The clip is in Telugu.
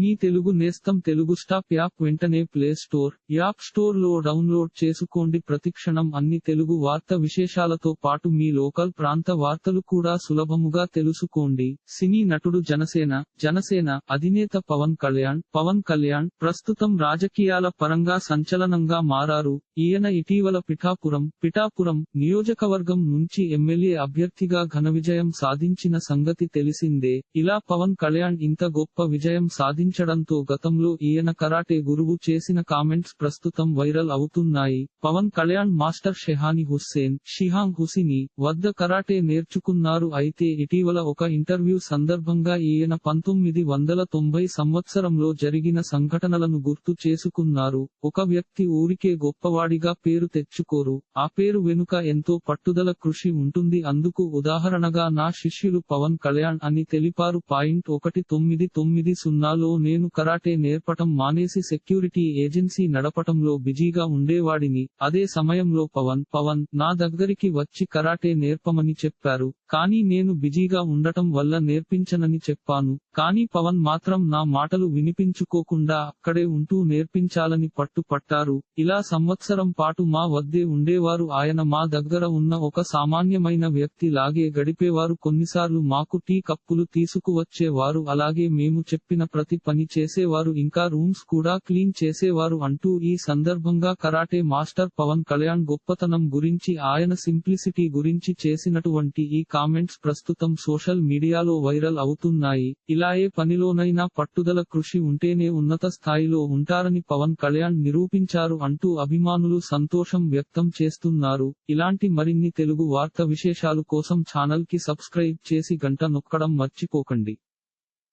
మీ తెలుగు నేస్తం తెలుగు స్టాప్ యాప్ వెంటనే ప్లే స్టోర్ యాప్ స్టోర్లో డౌన్లోడ్ చేసుకోండి. ప్రతిక్షణం అన్ని తెలుగు వార్త విశేషాలతో పాటు మీ లోకల్ ప్రాంత వార్తలు కూడా సులభముగా తెలుసుకోండి. సినీ నటుడు జనసేన జనసేన అధినేత పవన్ కళ్యాణ్ పవన్ కళ్యాణ్ ప్రస్తుతం రాజకీయాల పరంగా సంచలనంగా మారారు. ఈయన ఇటీవల పిఠాపురం పిఠాపురం నియోజకవర్గం నుంచి ఎమ్మెల్యే అభ్యర్థిగా ఘన విజయం సాధించిన సంగతి తెలిసిందే. ఇలా పవన్ కళ్యాణ్ ఇంత గొప్ప విజయం సాధించడంతో గతంలో ఈయన కరాటే గురువు చేసిన కామెంట్స్ ప్రస్తుతం వైరల్ అవుతున్నాయి. పవన్ కళ్యాణ్ మాస్టర్ షెహాని హుస్సేన్ షిహాంగ్ హుసిని వద్ద కరాటే నేర్చుకున్నారు. అయితే ఇటీవల ఒక ఇంటర్వ్యూ సందర్భంగా ఈయన పంతొమ్మిది వందల తొంభై సంవత్సరంలో జరిగిన సంఘటనలను గుర్తు చేసుకున్నారు. ఒక వ్యక్తి ఊరికే గొప్పవాడిగా పేరు తెచ్చుకోరు. ఆ పేరు వెనుక ఎంతో పట్టుదల కృషి ఉంటుంది. అందుకు ఉదాహరణగా నా శిష్యులు పవన్ కళ్యాణ్ అని తెలిపారు. పాయింట్ ఒకటి తొమ్మిది తొమ్మిది సున్నాలో నేను కరాటే నేర్పటం మానేసి సెక్యూరిటీ ఏజెన్సీ నడపటంలో బిజీగా ఉండేవాడిని. అదే సమయంలో పవన్ పవన్ నా దగ్గరికి వచ్చి కరాటే నేర్పమని చెప్పారు. కానీ నేను బిజీగా ఉండటం వల్ల నేర్పించనని చెప్పాను. కానీ పవన్ మాత్రం నా మాటలు వినిపించుకోకుండా అక్కడే ఉంటూ నేర్పించాలని పట్టు పట్టారు ఇలా సంవత్సరం పాటు మా వద్దే ఉండేవారు. ఆయన మా దగ్గర ఉన్న ఒక సామాన్యమైన వ్యక్తి లాగే గడిపేవారు. కొన్నిసార్లు మాకు టీ కప్పులు తీసుకువచ్చేవారు. అలాగే మేము చెప్పిన ప్రతి పని చేసేవారు ఇంకా రూమ్స్ కూడా క్లీన్ చేసేవారు అంటూ ఈ సందర్భంగా కరాటే మాస్టర్ పవన్ కళ్యాణ్ గొప్పతనం గురించి ఆయన సింప్లిసిటీ గురించి చేసినటువంటి ఈ కామెంట్స్ ప్రస్తుతం సోషల్ మీడియాలో వైరల్ అవుతున్నాయి. ఇలా ఏ పనిలోనైనా పట్టుదల కృషి ఉంటేనే ఉన్నత స్థాయిలో ఉంటారని పవన్ కళ్యాణ్ నిరూపించారు అంటూ అభిమానులు సంతోషం వ్యక్తం చేస్తున్నారు. ఇలాంటి మరిన్ని తెలుగు వార్త విశేషాలు కోసం ఛానల్కి సబ్స్క్రైబ్ చేసి గంట నొక్కడం మర్చిపోకండి.